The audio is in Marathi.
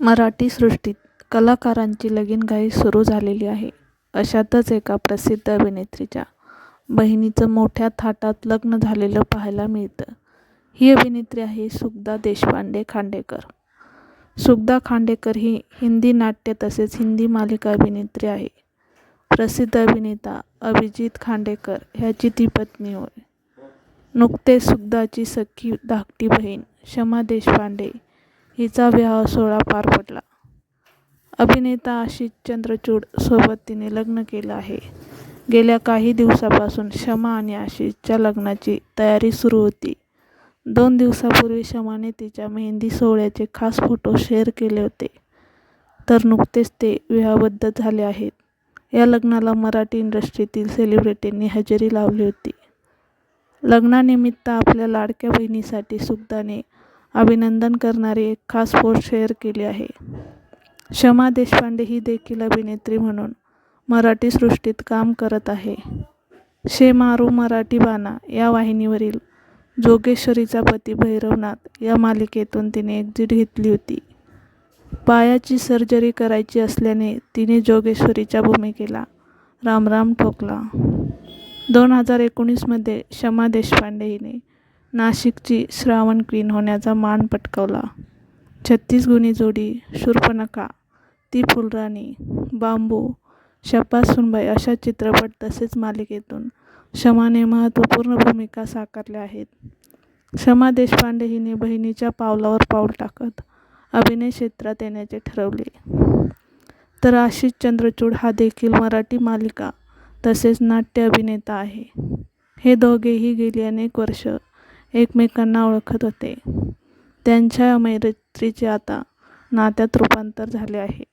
मराठी सृष्टीत कलाकारांची लगीनघाई सुरू झालेली आहे. अशातच एका प्रसिद्ध अभिनेत्रीच्या बहिणीचं मोठ्या थाटात लग्न झालेलं पाहायला मिळतं. ही अभिनेत्री आहे सुखदा देशपांडे खांडेकर. सुखदा खांडेकर ही हिंदी नाट्य तसेच हिंदी मालिका अभिनेत्री आहे. प्रसिद्ध अभिनेता अभिजीत खांडेकर ह्याची ती पत्नी होय. नुकतेच सुखदाची सख्खी धाकटी बहीण शमा देशपांडे हिचा विवाह सोहळा पार पडला. अभिनेता आशिष चंद्रचूड सोबत तिने लग्न केलं आहे. गेल्या काही दिवसापासून शमा आणि आशिषच्या लग्नाची तयारी सुरू होती. दोन दिवसापूर्वी शमाने तिच्या मेहंदी सोहळ्याचे खास फोटो शेअर केले होते. तर नुकतेच ते विवाहबद्ध झाले आहेत. या लग्नाला मराठी इंडस्ट्रीतील सेलिब्रिटींनी हजेरी लावली होती. लग्नानिमित्त आपल्या लाडक्या बहिणीसाठी सुखदाने अभिनंदन करणारी एक खास पोस्ट शेअर केली आहे. शमा देशपांडे ही देखील अभिनेत्री म्हणून मराठी सृष्टीत काम करत आहे. शे मारू मराठी बाणा या वाहिनीवरील जोगेश्वरीचा पती भैरवनाथ या मालिकेतून तिने एक्झिट घेतली होती. पायाची सर्जरी करायची असल्याने तिने जोगेश्वरीच्या भूमिकेला रामराम ठोकला. दोन हजार एकोणीसमध्ये शमा देशपांडे हिने नाशिकची श्रावण क्वीन होण्याचा मान पटकावला. छत्तीस गुणी जोडी, शूर्पणखा, ती फुलराणी, बांबू, शब्बास सुनबाई अशा चित्रपट तसेच मालिकेतून शमाने महत्त्वपूर्ण भूमिका साकारल्या आहेत. शमा देशपांडे हिने बहिणीच्या पावलावर पाऊल टाकत अभिनय क्षेत्रात येण्याचे ठरवले. तर आशिष चंद्रचूड हा देखील मराठी मालिका तसेच नाट्य अभिनेता आहे. हे दोघेही गेली अनेक वर्ष एकमेकांना ओळखत होते. त्यांच्या मैत्रीचे आता नात्यात रूपांतर झाले आहे.